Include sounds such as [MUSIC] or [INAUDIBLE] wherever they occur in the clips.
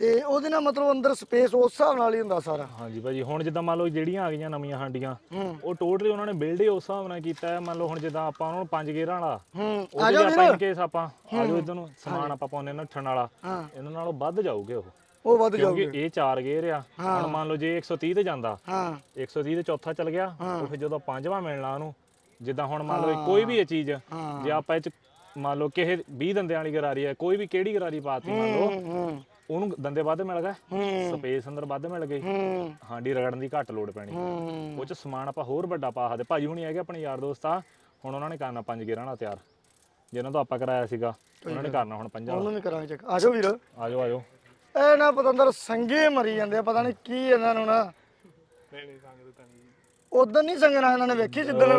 ਤੇ ਉਹਦੇ ਨਾਲ ਮਤਲਬ ਅੰਦਰ ਸਪੇਸ ਉਸ ਹਿਸਾਬ ਨਾਲ ਹੀ ਹੁੰਦਾ ਸਾਰਾ। ਹਾਂਜੀ ਭਾਜੀ ਹੁਣ ਜਿੱਦਾਂ ਮੰਨ ਲਓ ਜਿਹੜੀਆਂ ਆ ਗਈਆਂ ਨਵੀਆਂ ਹਾਂਡੀਆਂ ਉਹ ਟੋਟਲੀ ਉਹਨਾਂ ਨੇ ਬਿਲਡ ਹੀ ਉਸ ਹਿਸਾਬ ਨਾਲ ਕੀਤਾ ਹੈ। ਮੰਨ ਲਓ ਹੁਣ ਜਿੱਦਾਂ ਆਪਾਂ ਉਹਨਾਂ ਨੂੰ ਪੰਜ ਗੇਅਰਾਂ ਵਾਲਾ ਹੂੰ ਆ ਉਹਦੇ ਜਾ ਲਈ ਆਪਾਂ ਇਨ ਕੇਸ ਆਪਾਂ ਆ ਜਾਓ ਇਧਰ ਨੂੰ ਸਮਾਨ ਆਪਾਂ ਪਾਉਨੇ ਨੱਠਣ ਵਾਲਾ ਹਾਂ। ਇਹਨਾਂ ਨਾਲੋਂ ਵੱਧ ਜਾਊਗੇ ਉਹ। ਉਹ ਵੱਧ ਕਿਉਂਕਿ ਜਾਊਗੇ। ਇਹ ਚਾਰ ਗੇਅਰ ਆ। ਹੁਣ ਮੰਨ ਲਓ ਜੇ 130 ਤੇ ਜਾਂਦਾ ਹਾਂ। 130 ਤੇ ਚੌਥਾ ਚੱਲ ਗਿਆ। ਉਹ ਫਿਰ ਜਦੋਂ ਪੰਜਵਾਂ ਮਿਲਣਾ ਉਹਨੂੰ ਜਿੱਦਾਂ ਹੁਣ ਮੰਨ ਲਓ ਕੋਈ ਵੀ ਇਹ ਚੀਜ਼ ਜੇ ਆਪਾਂ ਇਹ ਚ ਮੰਨ ਲਓ ਕਿਸੇ 20 ਦੰਦਿਆਂ ਵਾਲੀ ਗਰਾਰੀ ਹੈ ਕੋਈ ਵੀ ਕਿਹੜੀ ਗਰਾਰੀ ਪਾਤੀ ਮੰਨ ਲਓ ਉਹਨੂੰ ਦੰਦੇ ਵੱਧ ਮਿਲ ਗਏ ਸਪੇਸ ਅੰਦਰ ਵੱਧ ਮਿਲ ਗਈ ਹਾਂਡੀ ਰਗੜਨ ਦੀ ਘੱਟ ਲੋੜ ਪੈਣੀ। ਉਹ ਚ ਸਮਾਨ ਆਪਾਂ ਹੋਰ ਵੱਡਾ ਪਾ ਸਕਦੇ। ਭਾਜੀ ਹੁਣੀ ਹੈਗੇ ਆਪਣੇ ਯਾਰ ਦੋਸਤ ਆ ਹੁਣ ਉਹਨਾਂ ਨੇ ਕਰਨਾ ਪੰਜ ਗੇਰਾਂ ਨਾਲ ਤਿਆਰ। ਜਿਹਨਾਂ ਤੋਂ ਆਪਾਂ ਕਰਾਇਆ ਸੀਗਾ ਉਹਨਾਂ ਨੇ ਕਰਨਾ ਹੁਣ ਪੰਜਾਂ ਉਹਨੂੰ ਵੀ ਕਰਾਂਗੇ ਚੈੱਕ ਆ ਜਾਓ ਵੀਰ। ਆਜੋ ਆਜੋ। ਇਹ ਨਾ ਪਤੰਦਰ ਸੰਗੇ ਮਰੀ ਜਾਂਦੇ ਆ ਪਤਾ ਨਹੀਂ ਕੀ ਇਹਨਾਂ ਨੂੰ ਨਾ। ਨਹੀਂ ਨਹੀਂ ਸੰਗ ਤਾਂ ਨਹੀਂ ਉਦੋਂ ਨਹੀਂ ਸੰਗਣਾ ਇਹਨਾਂ ਨੇ ਵੇਖੀ ਜਿੱਦਣ?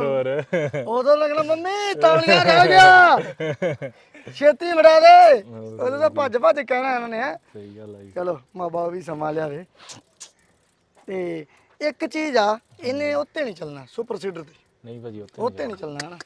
ਉਦੋਂ ਲੱਗਣਾ ਮੰਮੀ ਤੌਲੀਆ ਰਹਿ ਗਿਆ। [LAUGHS] ਛੇਤੀ ਮੜਾ ਦੇ। ਉਦੋਂ ਤਾਂ ਭੱਜ ਭੱਜ ਕਹਿਣਾ ਇਹਨਾਂ ਨੇ ਹੈਂ। ਸਹੀ ਗੱਲ ਆ ਜੀ। ਚਲੋ ਮਾਂ ਬਾਪ ਵੀ ਸਮਾ ਲਿਆਵੇ ਤੇ ਇੱਕ ਚੀਜ਼ ਆ ਇਹਨੇ ਉੱਤੇ ਨਹੀਂ ਚੱਲਣਾ ਸੁਪਰ ਸੀਡਰ ਤੇ। ਨਹੀਂ ਭਾਜੀ ਉੱਥੇ ਉੱਤੇ ਨਹੀਂ ਚੱਲਣਾ ਹੈ ਨਾ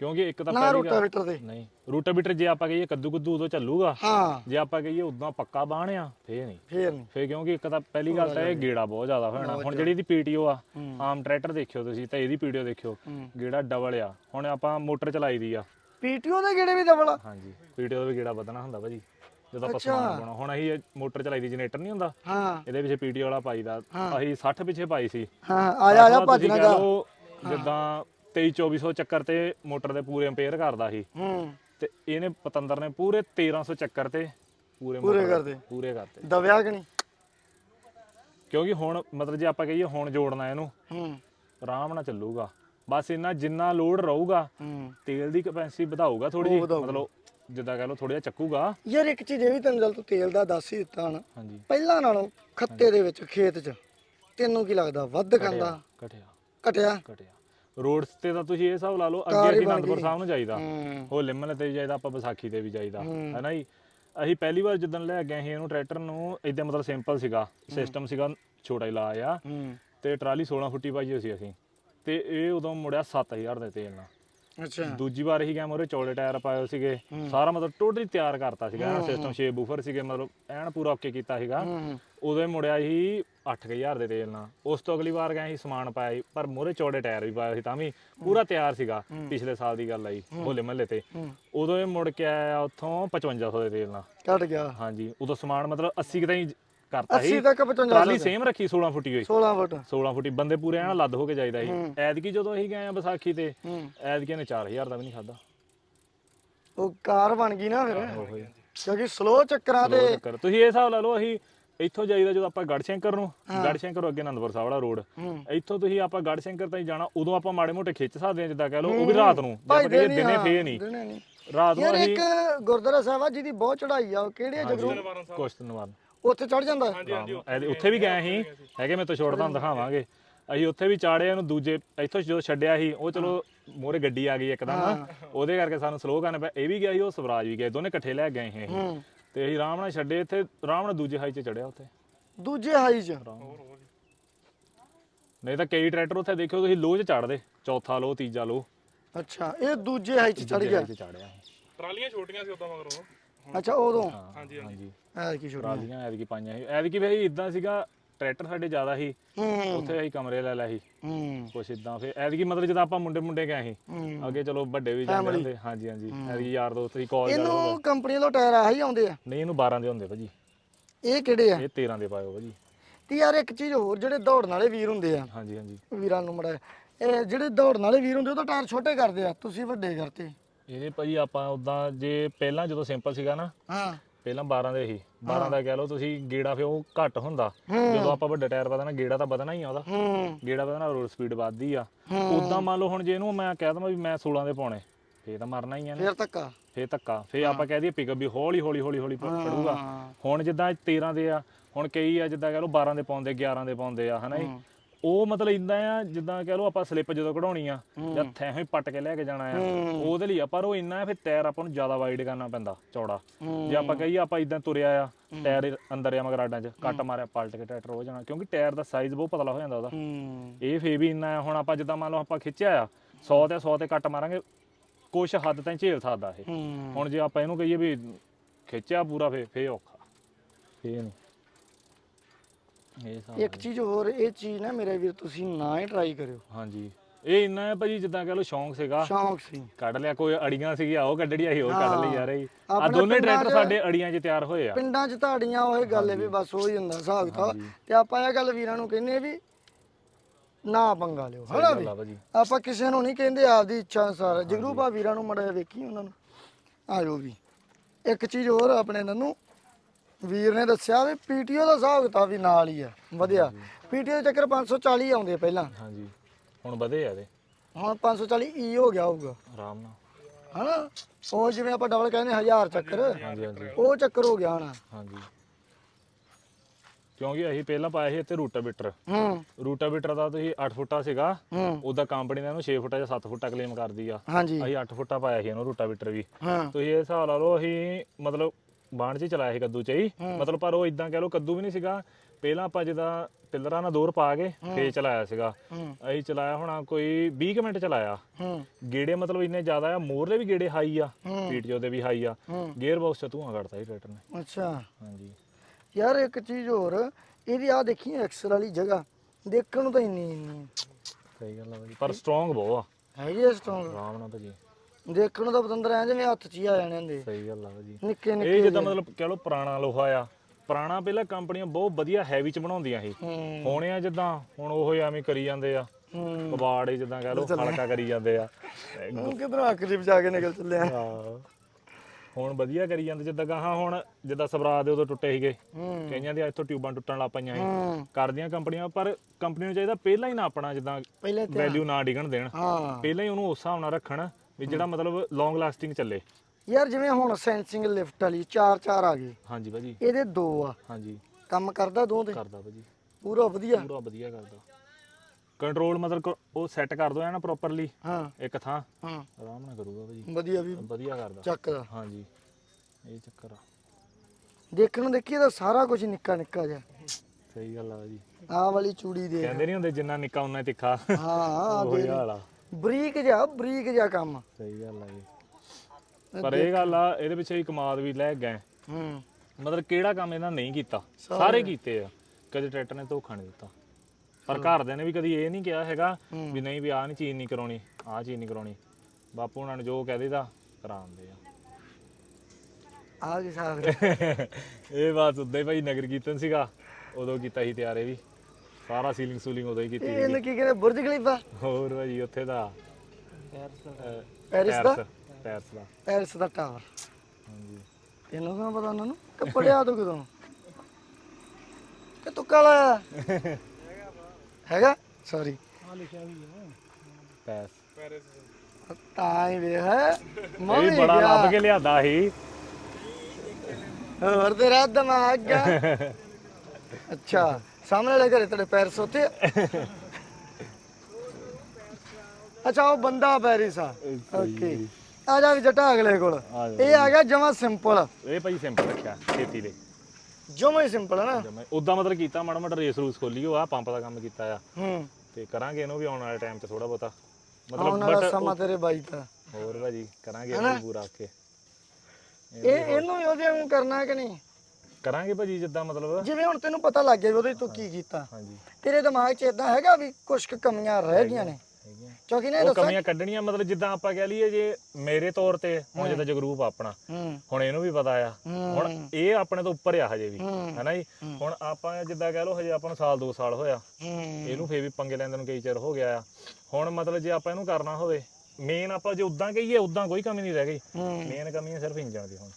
ਕਿਉਂਕਿ ਇੱਕ ਤਾਂ ਨਾ ਪਹਿਲੀ ਗੱਲ ਰੋਟਾਵੇਟਰ ਤੇ। ਨਹੀਂ। ਰੂਟਾਵੀਟਰ ਜੇ ਆਪਾਂ ਕਹੀਏ ਕੱਦੂ ਕੁੱਦੂ ਉਦੋਂ ਚੱਲੂਗਾ। ਹਾਂ। ਜੇ ਆਪਾਂ ਕਹੀਏ ਉਦਾਂ ਪੱਕਾ ਬਾਣ ਆ ਫੇਰ ਨਹੀਂ। ਫੇਰ ਨਹੀਂ। ਫੇਰ ਕਿਉਂਕਿ ਇੱਕ ਤਾਂ ਪਹਿਲੀ ਗੱਲ ਤਾਂ ਇਹ ਗੇੜਾ ਬਹੁਤ ਜ਼ਿਆਦਾ ਹੋਣਾ ਹੁਣ ਜਿਹੜੀ ਇਹਦੀ ਪੀਟੀਓ ਆ ਹੂੰ। ਆਮ ਟਰੈਕਟਰ ਦੇਖਿਓ ਤੁਸੀਂ ਤਾਂ ਇਹਦੀ ਪੀਟੀਓ ਦੇਖਿਓ। ਹੂੰ। ਗੇੜਾ ਡਬਲ ਆ। ਹੁਣ ਆਪਾਂ ਮੋਟਰ ਚਲਾਈ ਦੀ ਆ। ਪੀਟੀਓ ਦੇ ਗੇੜੇ ਵੀ ਆ। ਹਾਂਜੀ ਪੀਟੀਓ ਦਾ ਵੀ ਗੇੜਾ ਵਧਣਾ ਹੁੰਦਾ ਭਾਜੀ ਜਦੋਂ ਆਪਾਂ ਸਮਾਨ ਪਾਉਣਾ ਹੁਣ ਅਸੀਂ ਇਹ ਮੋਟਰ ਚਲਾਈ ਦੀ ਜਨਰੇਟਰ ਨਹੀਂ ਹੁੰਦਾ। ਹਾਂ। ਇਹਦੇ ਪਿੱਛੇ ਪੀਟੀਓ ਵਾਲਾ ਪਾਈਦਾ ਅਸੀਂ 60 ਪਿੱਛੇ ਪਾਈ ਸੀ। ਹਾਂ ਆ ਜਾ ਆ ਜਾ ਤੁਸੀਂ ਭੱਜ ਨਾ ਜਾ। ਜਿੱਦਾਂ 23 2400 ਚੱਕਰ ਤੇ ਮੋਟਰ ਦੇ ਪੂਰੇ ਐਂਪੀਅਰ ਕਰਦਾ ਸੀ। ਹੂੰ। ਤੇ ਇਹਨੇ ਪਤੰਦਰ ਨੇ ਪੂਰੇ 1300 ਚੱਕਰ ਤੇ ਪੂਰੇ ਪੂਰੇ ਕਰਦੇ। ਪੂਰੇ ਕਰਤੇ। ਦਵਿਆ ਕਿ ਨਹੀਂ? ਕਿਉਂਕਿ ਹੁਣ ਮਤਲਬ ਜੇ ਆਪਾਂ ਕਹੀਏ ਹੁਣ ਜੋੜਨਾ ਇਹਨੂੰ ਹੂੰ। ਆਰਾਮ ਨਾਲ ਚੱਲੂਗਾ। ਬਸ ਇੰਨਾ ਜਿੰਨਾ ਲੋਡ ਰਹੂਗਾ ਤੇਲ ਦੀ ਕਪੈਸਿਟੀ ਵਧਾਊਗਾ ਥੋੜੀ ਜਿਹੀ ਮਤਲਬ ਜਿੱਦਾਂ ਕਹ ਲਓ ਥੋੜਾ ਜਿਹਾ ਚੱਕੂਗਾ। ਯਾਰ ਇੱਕ ਚੀਜ਼ ਇਹ ਵੀ ਤੈਨੂੰ ਜਲ ਤੂੰ ਤੇਲ ਦਾ ਦੱਸ ਹੀ ਦਿੱਤਾ ਹਣ ਹਾਂਜੀ। ਪਹਿਲਾਂ ਨਾਲੋਂ ਖੱਤੇ ਦੇ ਵਿੱਚ ਖੇਤ 'ਚ ਤੈਨੂੰ ਕੀ ਲੱਗਦਾ? ਵੱਧ ਖਾਂਦਾ? ਘਟਿਆ। ਘਟਿਆ? ਘਟਿਆ। ਰੋਡਸ ਤੇ ਤਾਂ ਤੁਸੀਂ ਇਹ ਹਿਸਾਬ ਲਾ ਲਓ ਅੱਗੇ ਅਸੀਂ ਅਨੰਦਪੁਰ। ਸਾਹਿਬ ਨੂੰ ਜਾਈਦਾ। ਹੂੰ। ਉਹ ਲਿਮਨ ਤੇ ਜਾਈਦਾ ਆਪਾਂ ਵਿਸਾਖੀ ਤੇ ਵੀ ਜਾਈਦਾ। ਹੈਨਾ ਜੀ? ਅਸੀਂ ਪਹਿਲੀ ਵਾਰ ਜਦੋਂ ਲੈ ਗਏ ਸੀ ਇਹਨੂੰ ਟਰੈਕਟਰ ਨੂੰ ਇਦਾਂ ਮਤਲਬ ਸਿੰਪਲ ਸੀਗਾ ਸਿਸਟਮ ਸੀਗਾ ਛੋਟਾ ਹੀ ਲਾਇਆ। ਤੇ ਟਰਾਲੀ 16 ਫੁੱਟੀ ਪਾਈ ਹੋਈ ਸੀ ਅਸੀਂ। ਤੇ ਇਹ ਉਦੋਂ ਮੁੜਿਆ 7000 ਦੇ ਤੇਲ ਨਾਲ। ਅੱਛਾ। ਦੂਜੀ ਵਾਰ ਹੀ ਗਿਆ ਮੋਰੇ ਚੌੜੇ ਟਾਇਰ ਪਾਏ ਸੀਗੇ। ਸਾਰਾ ਮਤਲਬ ਟੋਟਲੀ ਤਿਆਰ ਕਰਤਾ ਸੀਗਾ ਸਿਸਟਮ 6 ਬੂਫਰ ਸੀਗੇ ਮਤਲਬ ਐਨ ਪੂਰਾ ਓਕੇ ਕੀਤਾ ਸੀਗਾ। ਹੂੰ ਉਦੋਂ ਹੀ ਮੁੜਿਆ ਸੀ 8000 ਦੇ ਤੇਲ ਨਾਲ। ਉਸ ਤੋਂ ਅਗਲੀ ਵਾਰ ਗਏ ਸੀ ਸਮਾਨ ਪਾਇਆ ਸੀ, ਪਰ ਮੋਰੇ ਚੌੜੇ ਟਾਇਰ ਵੀ ਪਾਏ ਸੀ ਤਾਂ ਵੀ ਪੂਰਾ ਤਿਆਰ ਸੀਗਾ ਪਿਛਲੇ ਸਾਲ ਦੀ ਗੱਲ ਆਈ ਹੋਲੇ ਮਹੱਲੇ ਤੇ। ਹੂੰ। ਉਦੋਂ ਇਹ ਮੁੜ ਕੇ ਆਇਆ ਉੱਥੋਂ 5500 ਦੇ ਤੇਲ ਨਾਲ। ਘਟ ਗਿਆ। ਹਾਂਜੀ ਉਦੋਂ ਸਮਾਨ ਮਤਲਬ 80 ਕਿਤੇ ਕਰਤਾ 80 ਸੀ ਤੱਕ 55 ਟਰਾਲੀ ਸੇਮ ਰੱਖੀ 16 ਫੁੱਟੀ ਹੋਈ। 16 ਫੁੱਟ। 16 ਫੁੱਟੀ। ਬੰਦੇ ਪੂਰੇ ਐਨ ਲੱਦ ਹੋ ਕੇ ਜਾਈਦਾ ਸੀ। ਐਤਕੀ ਜਦੋਂ ਅਸੀਂ ਗਏ ਆ ਵਿਸਾਖੀ ਤੇ ਐਤਕੀ ਨੇ 4000 ਦਾ ਵੀ ਨਹੀਂ ਖਾਦਾ ਉਹ ਕਾਰ ਬਣ ਗਈ ਨਾ ਫਿਰ। ਕਿਉਂਕਿ ਸਲੋ ਚੱਕਰਾਂ ਤੇ ਤੁਸੀਂ ਇਹ ਹਿਸਾਬ ਲਾ ਲਓ ਅਸੀਂ ਇੱਥੋਂ ਜਾਈਦਾ ਜਦੋਂ ਆਪਾਂ ਗੜਸ਼ੰਕਰ ਨੂੰ। ਗੜਸ਼ੰਕਰ ਅੱਗੇ ਆਨੰਦਪੁਰ ਸਾਹਿਬ ਵਾਲਾ ਰੋਡ ਇੱਥੋਂ ਤੁਸੀਂ ਆਪਾਂ ਗੜਸ਼ੰਕਰ ਤਾਈਂ ਜਾਣਾ ਉਦੋਂ ਆਪਾਂ ਮਾੜੇ ਮੋਟੇ ਖਿੱਚ ਸਕਦੇ ਹਾਂ ਜਿੱਦਾਂ ਕਹਿ ਲਓ ਉਹ ਵੀ ਰਾਤ ਨੂੰ। ਜੇ ਦਿਨੇ ਹਾਂ, ਫੇ ਨਹੀਂ ਦਿਨੇ ਰਾਤ ਨੂੰ ਅਸੀਂ ਇੱਕ ਗੁਰਦੁਆਰਾ ਸਾਹਿਬ ਆ ਜਿਹਦੀ ਬਹੁਤ ਚੜਾਈ ਆ ਉਹ ਕਿਹੜੇ ਜਗਰੂ ਕੁਛ ਧੰਨਵਾਦ ਉੱਥੇ ਚੜ ਜਾਂਦਾ? ਇਹਦੇ ਉੱਥੇ ਵੀ ਗਏ ਸੀ। ਹੈਗੇ ਮੈਂ ਤੋਂ ਛੋੜ ਤੁਹਾਨੂੰ ਦਿਖਾਵਾਂਗੇ। ਅਸੀਂ ਉੱਥੇ ਵੀ ਚਾੜੇ ਇਹਨੂੰ ਦੂਜੇ ਇੱਥੋਂ ਜਦੋਂ ਛੱਡਿਆ ਸੀ ਉਹ ਚਲੋ ਮੋਰੇ ਗੱਡੀ ਆ ਗਈ ਇੱਕਦਮ। ਉਹਦੇ ਕਰਕੇ ਸਾਨੂੰ ਸਲੋ ਕਰਨਾ ਪਿਆ ਇਹ ਵੀ ਗਿਆ ਸੀ ਉਹ ਸਵਰਾਜ ਵੀ ਗਿਆ ਦੋਨੇ ਇਕੱਠੇ ਲੈ ਗਏ ਸੀ ਅਸੀਂ। ਹੂੰ। ਤੇ ਅਸੀਂ ਆਰਾਮ ਨਾਲ ਛੱਡੇ ਇੱਥੇ ਆਰਾਮ ਨਾਲ ਦੂਜੇ ਹਾਈ 'ਚ ਚੜਿਆ ਉੱਥੇ। ਦੂਜੇ ਹਾਈ 'ਚ? ਨਹੀਂ ਤਾਂ ਕਈ ਟਰੈਕਟਰ ਉੱਥੇ ਦੇਖਿਓ ਤੁਸੀਂ ਲੋਹ 'ਚ ਚੜਦੇ ਚੌਥਾ ਲੋਹ ਤੀਜਾ ਲੋਹ ਅੱਛਾ ਇਹ ਦੂਜੇ ਹਾਈ 'ਚ ਚੜ ਗਿਆ? 'ਚ ਚੜਿਆ ਟਰਾਲੀਆਂ ਛੋਟੀਆਂ ਸੀ ਉਦੋਂ ਮਗਰੋਂ। ਅੱਛਾ ਉਦੋਂ? ਹਾਂਜੀ। ਹਾਂਜੀ। ਐ ਕੀ ਛੋੜ ਟਰਾਲੀਆਂ ਐਤਕੀ ਪਾਈਆਂ ਸੀ। ਐਤਕੀ ਵੀ ਇਦਾਂ ਸੀਗਾ ਟਰੈਕਟਰ ਸਾਡੇ ਜ਼ਿਆਦਾ ਸੀ ਹੂੰ। ਉੱਥੇ ਅਸੀਂ ਕਮਰੇ ਲੈ ਲਏ ਸੀ। ਹੂੰ। ਕੁਛ ਇਦਾਂ ਫਿਰ ਐਤਕੀ ਮਤਲਬ ਜਦੋਂ ਆਪਾਂ ਮੁੰਡੇ ਮੁੰਡੇ ਗਏ ਸੀ ਹੂੰ। ਅੱਗੇ ਚਲੋ ਵੱਡੇ ਵੀ ਜਾਂਦੇ ਹੁੰਦੇ ਹਾਂਜੀ ਹਾਂਜੀ। ਐਤਕੀ ਯਾਰ ਦੋਸਤ ਸੀ ਕਾਲਜ ਇਹਨੂੰ ਕੰਪਨੀ ਵੱਲੋਂ ਟਾਇਰ ਆਹੀ ਆਉਂਦੇ ਆ? ਨਹੀਂ ਇਹਨੂੰ 12 ਦੇ ਹੁੰਦੇ ਭਾਜੀ। ਇਹ ਕਿਹੜੇ ਆ? ਇਹ 13 ਦੇ ਪਾਇਓ ਭਾਜੀ। ਤੇ ਯਾਰ ਇੱਕ ਚੀਜ਼ ਹੋਰ ਜਿਹੜੇ ਦੌੜਨ ਵਾਲੇ ਵੀਰ ਹੁੰਦੇ ਆ। ਹਾਂਜੀ ਹਾਂਜੀ। ਵੀਰਾਂ ਨੂੰ ਮੜਾ ਇਹ ਜਿਹੜੇ ਦੌੜਨ ਵਾਲੇ ਵੀਰ ਹੁੰਦੇ ਉਹ ਤਾਂ ਟਾਇਰ ਛੋਟੇ ਕਰਦੇ ਆ ਤੁਸੀਂ ਵੱਡੇ ਕਰਤੇ ਇਹਦੇ ਭਾਜੀ ਆਪਾਂ ਉਦਾਂ ਜੇ ਪਹਿਲਾਂ ਜਦੋਂ ਸਿੰਪਲ ਸੀਗਾ ਨਾ ਹਾਂ। ਪਹਿਲਾਂ 12 ਦੇ ਸੀ। 12 ਦਾ ਕਹਿ ਲਓ ਤੁਸੀਂ ਗੇੜਾ ਫਿਰ ਉਹ ਘੱਟ ਹੁੰਦਾ। ਜਦੋਂ ਆਪਾਂ ਵੱਡਾ ਟਾਇਰ ਪਾਦਾ ਨਾ ਗੇੜਾ ਤਾਂ ਵਧਣਾ ਹੀ ਆ ਉਹਦਾ। ਹੂੰ। ਗੇੜਾ ਵਧਣਾ ਰੋਡ ਸਪੀਡ ਵੱਧਦੀ ਆ। ਉਦਾਂ ਮੰਨ ਲਓ ਹੁਣ ਜੇ ਇਹਨੂੰ ਮੈਂ ਕਹਿ ਦਵਾਂ ਵੀ ਮੈਂ 16 ਦੇ ਪਾਉਣੇ ਫੇਰ ਤਾਂ ਮਰਨਾ ਹੀ ਆ ਨੇ। ਫੇਰ ਧੱਕਾ। ਫੇਰ ਧੱਕਾ। ਫੇਰ ਆਪਾਂ ਕਹਿ ਦਈਏ ਪਿਕਅਪ ਵੀ ਹੌਲੀ ਹੌਲੀ ਹੌਲੀ ਹੌਲੀ ਪੜੂਗਾ। ਹੁਣ ਜਿੱਦਾਂ ਇਹ 13 ਦੇ ਆ ਹੁਣ ਕਈ ਆ ਜਿੱਦਾਂ ਕਹ ਲਓ 12 ਦੇ ਪਾਉਂਦੇ 11 ਦੇ ਪਾਉਂਦੇ ਆ ਹਨਾ ਜੀ? ਉਹ ਮਤਲਬ ਇਦਾਂ ਆ ਜਿੱਦਾਂ ਕਹ ਲਓ ਆਪਾਂ ਸਲਿੱਪ ਜਦੋਂ ਕਢਾਉਣੀ ਆ ਜਾਂ ਥੈਂ ਹੀ ਪੱਟ ਕੇ ਲੈ ਕੇ ਜਾਣਾ ਆ ਉਹਦੇ ਲਈ ਆ ਪਰ ਉਹ ਇੰਨਾ ਫਿਰ ਟਾਇਰ ਆਪਾਂ ਨੂੰ ਜ਼ਿਆਦਾ ਵਾਈਡ ਕਰਨਾ ਪੈਂਦਾ ਚੌੜਾ। ਜੇ ਆਪਾਂ ਕਹੀਏ ਆਪਾਂ ਇਦਾਂ ਤੁਰਿਆ ਆ ਟਾਇਰ ਅੰਦਰ ਆ ਮਗਰਾਡਾਂ 'ਚ ਕੱਟ ਮਾਰਿਆ ਪਲਟ ਕੇ ਟਰੈਕਟਰ ਹੋ ਜਾਣਾ ਕਿਉਂਕਿ ਟਾਇਰ ਦਾ ਸਾਈਜ਼ ਬਹੁਤ ਪਤਲਾ ਹੋ ਜਾਂਦਾ ਉਹਦਾ। ਇਹ ਫੇ ਵੀ ਇੰਨਾ ਆ ਹੁਣ ਆਪਾਂ ਜਿੱਦਾਂ ਮੰਨ ਲਓ ਆਪਾਂ ਖਿੱਚਿਆ ਆ 100 ਤੇ 100 ਤੇ ਕੱਟ ਮਾਰਾਂਗੇ ਕੁਛ ਹੱਦ ਤਾਈਂ ਝੇਲ ਸਕਦਾ ਇਹ। ਹੁਣ ਜੇ ਆਪਾਂ ਇਹਨੂੰ ਕਹੀਏ ਵੀ ਖਿੱਚਿਆ ਪੂਰਾ ਫੇ ਫੇ ਔਖਾ। ਇਹ ਨਹੀਂ। ਇਹ ਹਿਸਾਬ ਇੱਕ ਚੀਜ਼ ਹੋਰ ਇਹ ਚੀਜ਼ ਨਾ ਮੇਰੇ ਵੀਰ ਤੁਸੀਂ ਨਾ ਹੀ ਟਰਾਈ ਕਰਿਓ। ਹਾਂਜੀ। ਇਹ ਇੰਨਾ ਹੈ ਭਾਜੀ ਜਿੱਦਾਂ ਕਹ ਲਓ ਸ਼ੌਂਕ ਸੀਗਾ। ਸ਼ੌਂਕ ਸੀ। ਕੱਢ ਲਿਆ ਕੋਈ ਅੜੀਆਂ ਸੀਗੀਆਂ ਉਹ ਕੱਢੜੀਆਂ ਸੀ ਉਹ ਕੱਢ ਲਈ ਯਾਰ ਇਹ ਆ ਆਪਣੇ ਦੋਨੇ ਪਿੰਡਾਂ ਟਰੈਕਟਰ 'ਚ- ਸਾਡੇ ਅੜੀਆਂ 'ਚ ਤਿਆਰ ਹੋਏ ਆ। ਪਿੰਡਾਂ 'ਚ ਤੁਹਾਡੀਆਂ ਉਹ ਗੱਲ ਹੈ ਵੀ ਬਸ ਹੀ ਹੁੰਦਾ ਹਿਸਾਬ ਕਿਤਾਬ ਤੇ ਆਪਾਂ ਇਹ ਗੱਲ ਵੀਰਾਂ ਨੂੰ ਕਹਿੰਦੇ ਵੀ ਨਾ ਪੰਗਾ ਲਿਓ ਹਨਾ ਵੀ? ਭਾਜੀ। ਆਪਾਂ ਕਿਸੇ ਨੂੰ ਨਹੀਂ ਕਹਿੰਦੇ ਆਪਦੀ ਇੱਛਾ ਅਨੁਸਾਰ। ਜਗਰੂ ਭਾ ਵੀਰਾਂ ਨੂੰ ਮੜਾ ਵੇਖੀ ਉਹਨਾਂ ਨੂੰ। ਆਜੋ ਵੀ। ਇੱਕ ਚੀਜ਼ ਹੋਰ ਆਪਣੇ ਇਹਨਾਂ ਨੂੰ ਵੀਰ ਨੇ ਦੱਸਿਆ ਵੀ ਪੀਟੀਓ ਦਾ ਹਿਸਾਬ ਕਿਤਾਬ ਵੀ ਨਾਲ ਹੀ ਆ ਵਧੀਆ। ਪੀਟੀਓ ਦੇ ਚੱਕਰ 540 ਆਉਂਦੇ ਪਹਿਲਾਂ। ਹਾਂਜੀ। ਹੁਣ ਵਧੇ ਆ ਇਹਦੇ। ਹੁਣ 540 ਈ ਹੋ ਗਿਆ ਹੋਊਗਾ। ਆਰਾਮ ਨਾਲ। ਹਨਾ? ਉਹ ਜਿਵੇਂ ਆਪਾਂ ਡਬਲ ਕਹਿੰਦੇ 1000 ਚੱਕਰ। ਹਾਂਜੀ ਹਾਂਜੀ। ਉਹ ਚੱਕਰ ਹੋ ਗਿਆ ਹਣਾ। ਹਾਂਜੀ। ਕਿਉਂਕਿ ਅਸੀਂ ਪਹਿਲਾਂ ਪਾਇਆ ਸੀ ਇੱਥੇ ਰੂਟਾਵੀਟਰ। ਹੂੰ। ਰੂਟਾਵੀਟਰ ਦਾ ਤੁਸੀਂ 8 ਫੁੱਟਾ ਸੀਗਾ। ਹੂੰ। ਉਹਦਾ ਕੰਪਨੀ ਨੇ ਇਹਨੂੰ 6 ਫੁੱਟਾ ਜਾਂ 7 ਫੁੱਟਾ ਕਲੇਮ ਕਰਦੀ ਆ। ਹਾਂਜੀ। ਅਸੀਂ 8 ਫੁੱਟਾ ਪਾਇਆ ਸੀ ਇਹਨੂੰ ਰੂਟਾਵੀਟਰ ਵੀ। ਹਾਂ। ਤੁਸੀਂ ਇਹ ਹਿਸਾਬ ਲਾ ਲਓ ਅਸੀਂ ਮਤਲਬ ਬਾਣ 'ਚ ਹੀ ਚਲਾਇਆ ਸੀ ਕੱਦੂ 'ਚ ਹੀ। ਮਤਲਬ ਪਰ ਉਹ ਇਦਾਂ ਕਹਿ ਲਓ ਕੱਦੂ ਵੀ ਨਹੀਂ ਸੀਗਾ। ਪਹਿਲਾਂ ਆਪਾਂ ਜਿੱਦਾਂ ਟਿੱਲਰਾਂ ਨਾਲ ਦੌਰ ਪਾ ਕੇ ਫੇਰ ਚਲਾਇਆ ਸੀਗਾ। ਅਸੀਂ ਚਲਾਇਆ ਹੋਣਾ ਕੋਈ 20 ਕੁ ਮਿੰਟ ਚਲਾਇਆ। ਗੇੜੇ ਮਤਲਬ ਇੰਨੇ ਜ਼ਿਆਦਾ ਆ ਮੋਰਲੇ ਵੀ ਗੇੜੇ ਹਾਈ ਆ। ਹੂੰ। ਪੀਟੀਓ ਦੇ ਵੀ ਹਾਈ ਆ। ਗੇਅਰ ਬਾਕਸ ਚ ਧੂਆਂ ਕੱਢਤਾ ਸੀ ਟਰੈਕਟਰ ਨੇ। ਅੱਛਾ। ਹਾਂਜੀ। ਯਾਰ ਇੱਕ ਚੀਜ਼ ਹੋਰ ਇਹਦੀ ਆ ਦੇਖੀ ਐਕਸਲ ਵਾਲੀ ਜਗ੍ਹਾ। ਦੇਖਣ ਨੂੰ ਤਾਂ ਇੰਨੀ ਇੰਨੀ। ਸਹੀ ਗੱਲ ਆ ਭਾਜੀ ਪਰ ਸਟਰੋਂਗ ਬਹੁਤ ਆ। ਹੈਗੀ ਸਟਰੋਂਗ ਆਰਾਮ ਨਾਲ ਭਾਜੀ। ਦੇਖਣ ਨੂੰ ਤਾਂ ਪਤੰਦਰ ਐ ਜਿਵੇਂ ਹੱਥ 'ਚ ਹੀ ਆ ਜਾਣੇ ਹੁੰਦੇ। ਸਹੀ ਗੱਲ ਆ ਭਾਜੀ ਨਿੱਕੇ ਇਹ ਨਿੱਕੇ ਜਿੱਦਾਂ ਮਤਲਬ ਕਹਿ ਲਓ ਪੁਰਾਣਾ ਲੋਹਾ ਆ। ਪੁਰਾਣਾ ਪਹਿਲਾਂ ਕੰਪਨੀਆਂ ਬਹੁਤ ਵਧੀਆ ਹੈਵੀ ਚ ਬਣਾਉਂਦੀਆਂ ਸੀ। ਹੂੰ। ਹੁਣ ਆ ਜਿੱਦਾਂ ਹੁਣ ਉਹ ਐਵੇਂ ਕਰੀ ਜਾਂਦੇ ਆ। ਹੂੰ। ਕਬਾੜ ਹੀ ਜਿੱਦਾਂ ਕਹਿ ਲਓ ਹਲਕਾ ਕਰੀ ਜਾਂਦੇ ਆ। ਉਹ ਕਿਧਰੋਂ ਆਖਰੀ ਜਾ ਕੇ ਨਿਕਲ ਚੱਲਿਆ। ਹਾਂ। ਹੁਣ ਵਧੀਆ ਕਰੀ ਜਾਂਦੇ ਜਿੱਦਾਂ ਗਾਹਾਂ ਹੁਣ ਜਿੱਦਾਂ ਸਵਰਾਜ ਦੇ ਉਦੋਂ ਟੁੱਟੇ ਸੀਗੇ। ਹੂੰ। ਕਈਆਂ ਦੇ ਇੱਥੋਂ ਟਿਊਬਾਂ ਟੁੱਟਣ ਲੱਗ ਪਈਆਂ ਸੀ। ਹੂੰ। ਕਰਦੀਆਂ ਕੰਪਨੀਆਂ ਪਰ ਕੰਪਨੀ ਨੂੰ ਚਾਹੀਦਾ ਪਹਿਲਾਂ ਹੀ ਨਾ ਆਪਣਾ ਜਿੱਦਾਂ ਪਹਿਲੇ ਤੇ ਵੈਲਿਊ ਨਾ ਡਿਗਣ ਦੇਣ। ਹਾਂ। ਪਹਿਲਾਂ ਹੀ ਉਹਨੂੰ ਉਸ ਹਿਸਾਬ ਨਾਲ ਰੱਖਣ। ਵੀ ਜਿਹੜਾ ਮਤਲਬ ਲੌਂਗ ਲਾਸਟਿੰਗ ਚੱਲੇ। ਯਾਰ ਜਿਵੇਂ ਹੁਣ ਸੈਂਸਿੰਗ ਲਿਫਟ ਵਾਲੀ ਚਾਰ ਚਾਰ ਆ ਗਏ। ਹਾਂਜੀ ਭਾਜੀ। ਇਹਦੇ ਦੋ ਆ। ਹਾਂਜੀ। ਕੰਮ ਕਰਦਾ ਦੋ ਤੇ? ਕਰਦਾ ਭਾਜੀ। ਪੂਰਾ ਵਧੀਆ। ਪੂਰਾ ਵਧੀਆ ਕਰਦਾ। ਕੰਟਰੋਲ ਮਤਲਬ ਉਹ ਸੈੱਟ ਕਰ ਦੋ ਨਾ ਪ੍ਰੋਪਰਲੀ ਹਾਂ। ਇੱਕ ਥਾਂ। ਹਾਂ। ਆਰਾਮ ਨਾਲ ਕਰੂਗਾ ਭਾਜੀ। ਵਧੀਆ ਵੀ ਵਧੀਆ ਕਰਦਾ। ਚੱਕਦਾ। ਹਾਂਜੀ। ਇਹ ਚੱਕਰ ਆ। ਦੇਖਣ ਨੂੰ ਦੇਖੀਏ ਤਾਂ ਸਾਰਾ ਕੁਝ ਨਿੱਕਾ ਨਿੱਕਾ ਜਿਹਾ। ਸਹੀ ਗੱਲ ਆ ਭਾਜੀ। ਆਹ ਵਾਲੀ ਚੂੜੀ ਦੇ ਕਹਿੰਦੇ ਨਹੀਂ ਹੁੰਦੇ ਜਿੰਨਾ ਨਿੱਕਾ ਉਨਾ ਹੀ ਤਿੱਖਾ। ਹਾਂ ਉਹ ਹਾਲ ਆ। ਬਰੀਕ ਜਿਹਾ ਬਰੀਕ ਜਿਹਾ ਕੰਮ। ਸਹੀ ਗੱਲ ਆ ਜੀ। ਪਰ ਇਹ ਗੱਲ ਆ ਇਹਦੇ ਪਿੱਛੇ ਹੀ ਕਮਾਦ ਵੀ ਲੈ ਗਏ। ਹੂੰ। ਮਤਲਬ ਕਿਹੜਾ ਕੰਮ ਇਹਨਾਂ ਨਹੀਂ ਕੀਤਾ? ਸਾਰੇ। ਕੀਤੇ ਆ। ਕਦੇ ਟਰੈਕਟਰ ਨੇ ਧੋਖਾ ਨਹੀਂ ਦਿੱਤਾ। ਪਰ ਘਰਦਿਆਂ ਨੇ ਵੀ ਕਦੀ ਇਹ ਨਹੀਂ ਕਿਹਾ ਹੈਗਾ ਵੀ ਨਹੀਂ ਵੀ ਆਹ ਨਹੀਂ ਚੀਜ਼ ਨਹੀਂ ਕਰਾਉਣੀ ਆਹ ਚੀਜ਼ ਨਹੀਂ ਕਰਾਉਣੀ। ਬਾਪੂ ਉਹਨਾਂ ਨੇ ਜੋ ਕਹਿ ਦਿੱਤਾ ਕਰਾਉਂਦੇ ਆ। ਆਹ ਕੀ ਸਾਹ [LAUGHS] ਇਹ ਬਾਤ ਉਦਾਂ ਹੀ ਭਾਈ ਨਗਰ ਕੀਰਤਨ ਸੀਗਾ ਉਦੋਂ ਕੀਤਾ ਸੀ ਤਿਆਰੇ ਵੀ। ਸਾਰਾ ਸੀਲਿੰਗ ਸੂਲਿੰਗ ਉਦੋਂ ਹੀ ਕੀਤੀ ਸੀ ਇਹਨੂੰ ਕੀ ਕਹਿੰਦੇ ਬੁਰਜ ਖਲੀਫਾ? ਹੋਰ ਭਾਜੀ ਉੱਥੇ ਦਾ ਪੈਰਿਸ ਦਾ। ਪੈਰਸ ਦਾ? ਪੈਰਿਸ ਦਾ। ਟਾਵਰ। ਹਾਂਜੀ। ਤੈਨੂੰ ਕਿਉਂ ਪਤਾ ਉਹਨਾਂ ਨੂੰ? ਕੱਪੜਿਆ ਤੂੰ ਕਿਦੋਂ ਕਿ ਤੂੰ ਕਾਲਾ [LAUGHS] ਹੈਗਾ? ਸੌਰੀ ਪੈਸ ਤਾਂ ਹੀ ਵੇਖ। ਮੈਂ ਇਹ ਵੀ ਵੀ ਬੜਾ ਗਿਆ। ਲੱਭ ਕੇ ਲਿਆਂਦਾ ਸੀ। ਹੋਰ ਤੇਰਾ ਦਿਮਾਗ। ਆ [LAUGHS] ਅੱਛਾ। ਸਾਹਮਣੇ ਵਾਲੇ ਘਰੇ ਤੇਰੇ ਪੈਰ ਆ? ਅੱਛਾ ਉਹ ਬੰਦਾ ਪੈਰਿਸ ਆ ਓਕੇ ਆ ਜਾ ਵੀ ਜੱਟਾ ਅਗਲੇ ਕੋਲ। ਆ ਜਾ। ਇਹ ਆ ਗਿਆ ਜਮਾ ਸਿੰਪਲ ਇਹ ਭਾਈ ਸਿੰਪਲ ਰੱਖਿਆ ਖੇਤੀ ਲਈ ਜਮਾ ਹੀ ਸਿੰਪਲ ਹੈ ਨਾ। ਉਦਾਂ ਮਤਲਬ ਕੀਤਾ ਮਾੜਾ ਮਾੜਾ ਰੇਸ ਰੂਸ ਖੋਲੀ ਉਹ ਆ ਪੰਪ ਦਾ ਕੰਮ ਕੀਤਾ ਆ। ਹੂੰ। ਤੇ ਕਰਾਂਗੇ ਇਹਨੂੰ ਵੀ ਆਉਣ ਵਾਲੇ ਟਾਈਮ ਤੇ ਥੋੜਾ ਬਹੁਤਾ। ਆਉਣ ਮਤਲਬ ਵਾਲਾ ਬਟ ਸਮਾਂ ਤੇਰੇ ਬਾਈ ਦਾ। ਹੋਰ ਭਾਜੀ ਕਰਾਂਗੇ ਇਹਨੂੰ ਵੀ ਪੂਰਾ ਕੇ ਇਹ ਇਹਨੂੰ ਵੀ ਉਹਦੇ ਵਾਂਗੂ ਕਰਨਾ ਕਿ ਨਹੀਂ? ਕਰਾਂਗੇ ਭਾਜੀ ਜਿੱਦਾਂ ਮਤਲਬ? ਜਿਵੇਂ ਹੁਣ ਤੈਨੂੰ ਪਤਾ ਲੱਗ ਗਿਆ ਵੀ ਉਹਦੇ ਤੂੰ ਕੀ ਕੀਤਾ। ਹਾਂਜੀ। ਤੇਰੇ ਦਿਮਾਗ 'ਚ ਇਦਾਂ ਹੈਗਾ ਵੀ ਕੁਝ ਕੁ ਕਮੀਆਂ ਰਹਿ ਗਈਆਂ ਨੇ? ਹੈਗੀਆਂ ਕਿਉਂਕਿ ਨੇ ਉਹ ਦੱਸਾਂ ਕਮੀਆਂ ਕੱਢਣੀਆਂ ਮਤਲਬ ਜਿੱਦਾਂ ਆਪਾਂ ਕਹਿ ਲਈਏ ਜੇ ਮੇਰੇ ਤੌਰ ਤੇ ਹੁਣ ਜਿੱਦਾਂ ਜਗਰੂਪ ਆਪਣਾ ਹੂੰ। ਹੁਣ ਇਹਨੂੰ ਵੀ ਪਤਾ ਆ। ਹੁਣ ਇਹ ਆਪਣੇ ਤੋਂ ਉੱਪਰ ਆ ਹਜੇ ਵੀ ਹੂੰ। ਹੈਨਾ ਜੀ? ਹੁਣ ਆਪਾਂ ਜਿੱਦਾਂ ਕਹਿ ਲਓ ਹਜੇ ਆਪਾਂ ਨੂੰ ਸਾਲ 2 ਸਾਲ ਹੋਇਆ। ਹੂੰ। ਇਹਨੂੰ ਫੇਰ ਵੀ ਪੰਗੇ ਲੈਂਦੇ ਨੂੰ ਕਈ ਚਿਰ ਹੋ ਗਿਆ ਆ। ਹੁਣ ਮਤਲਬ ਜੇ ਆਪਾਂ ਇਹਨੂੰ ਕਰਨਾ ਹੋਵੇ ਮੇਨ ਆਪਾਂ ਜੇ ਉਦਾਂ ਕਹੀਏ ਉਦਾਂ ਕੋਈ ਕਮੀ ਨਹੀਂ ਰਹਿ ਗਈ। ਹੂੰ। ਮੇਨ ਕਮੀ ਹੈ ਸਿਰਫ ਇੰਜਣ ਦੀ ਹੁਣ।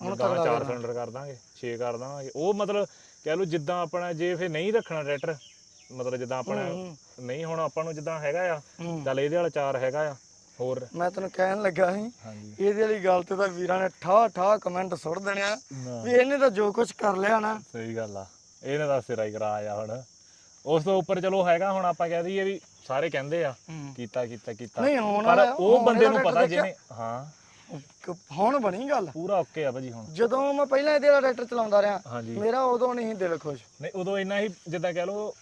ਹੁਣ ਆਪਾਂ ਚਾਰ ਸਿਲੰਡਰ ਕਰ ਦਾਂਗੇ। 6 ਕਰ ਦਾਂਗੇ ਉਹ ਮਤਲਬ ਕਹਿ ਲਓ ਜਿੱਦਾਂ ਆਪਣਾ ਜੇ ਫੇਰ ਨਹੀਂ ਰੱਖਣਾ ਟਰੈਕਟਰ ਮਤਲਬ ਜਿੱਦਾਂ ਆਪਣਾ ਨਹੀਂ ਹੁਣ ਆਪਾਂ ਨੂੰ ਜਿੱਦਾਂ ਹੈਗਾ ਆ। ਚੱਲ ਇਹਦੇ ਵਾਲਾ ਚਾਰ ਹੈਗਾ ਆ ਹੋਰ? ਮੈਂ ਤੈਨੂੰ ਕਹਿਣ ਲੱਗਾ ਸੀ ਇਹਦੇ ਵਾਲੀ ਗੱਲ ਤੇ ਤਾਂ ਵੀਰਾਂ ਨੇ ਠਾ ਠਾ ਕਮੈਂਟ ਸੁੱਟ ਦੇਣੇ ਆ ਵੀ ਇਹਨੇ ਤਾਂ ਜੋ ਕੁਝ ਕਰ ਲਿਆ ਨਾ। ਸਹੀ ਗੱਲ ਆ ਇਹਨੇ ਤਾਂ ਸਿਰਾ ਹੀ ਕਰਾ ਆ ਹੁਣ। ਉਸ ਤੋਂ ਉੱਪਰ ਚਲੋ ਹੈਗਾ ਹੁਣ ਆਪਾਂ ਕਹਿ ਦਈਏ ਵੀ ਸਾਰੇ ਕਹਿੰਦੇ ਆ। ਕੀਤਾ ਕੀਤਾ ਕੀਤਾ। ਨਹੀਂ ਹੁਣ ਉਹ ਬੰਦੇ ਨੂੰ ਪਤਾ ਜਿਹਨੇ ਹਾਂ। ਕ- ਹੁਣ ਬਣੀ ਗੱਲ। ਪੂਰਾ ਓਕੇ ਆ ਭਾਜੀ ਹੁਣ। ਜਦੋਂ ਮੈਂ ਪਹਿਲਾਂ ਇਹਦੇ ਵਾਲਾ ਟਰੈਕਟਰ ਚਲਾਉਂਦਾ ਰਿਹਾ ਹਾਂਜੀ। ਮੇਰਾ ਉਦੋਂ ਨਹੀਂ ਸੀ ਦਿਲ ਖੁਸ਼। ਨਹੀਂ ਉਦੋਂ ਇੰਨਾ ਹੀ ਜਿੱਦਾਂ ਕਹਿ ਲਓ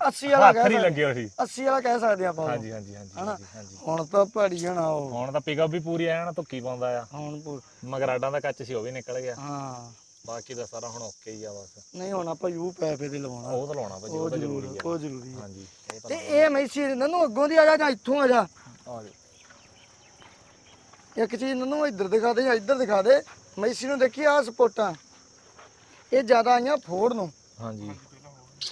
80 ਵਾਲਾ ਹੱਥ ਕਹਿ ਨਹੀਂ ਸਕਦੇ ਲੱਗੇ ਹੋਏ ਸੀ। 80 ਵਾਲਾ ਕਹਿ ਸਕਦੇ ਆਪਾਂ ਹਾਂਜੀ ਹਾਂਜੀ ਹਾਂਜੀ ਹਾਂਜੀ ਹਾਂਜੀ। ਹੁਣ ਤਾਂ ਭੜੀ ਹਣਾ ਉਹ। ਹੁਣ ਤਾਂ ਪਿਕਅਪ ਵੀ ਪੂਰੀ ਐਨ ਧੁੱਕੀ ਪਾਉਂਦਾ ਆ। ਹੁਣ ਪੂ- ਮਗਰਾਡਾਂ ਦਾ ਕੱਚ ਸੀ ਉਹ ਵੀ ਨਿਕਲ ਗਿਆ। ਹਾਂ। ਬਾਕੀ ਦਾ ਸਾਰਾ ਹੁਣ ਓਕੇ ਹੀ ਆ ਬਸ। ਨਹੀਂ ਹੁਣ ਆਪਾਂ ਯੂ ਪੈਪ ਇਹਦੇ ਲਵਾਉਣਾ। ਉਹ ਤਾਂ ਲਾਉਣਾ ਭਾਜੀ ਉਹ ਉਹ ਤਾਂ ਜ਼ਰੂਰ ਜ਼ਰੂਰੀ ਆ। ਉਹ ਜ਼ਰੂਰੀ ਹੈ ਹਾਂਜੀ ਉਹ ਤਾਂ ਤੇ ਇਹ ਮੈਸੀ ਨਨੂੰ ਅੱਗੋਂ ਦੀ ਆ ਜਾ ਜਾਂ ਇੱਥੋਂ ਆ ਜਾ। ਆ ਜੀ ਇੱਕ ਚੀਜ਼ ਨਨੂੰ ਇੱਧਰ ਦਿਖਾ ਦੇ ਜਾਂ ਇੱਧਰ ਦਿਖਾ ਦੇ। ਮੈਸੀ ਨੂੰ ਦੇਖੀ ਆ ਸਪੋਰਟਾਂ। ਇਹ ਜ਼ਿਆਦਾ ਆਈਆਂ ਫੋੜ ਨੂੰ। ਹਾਂਜੀ।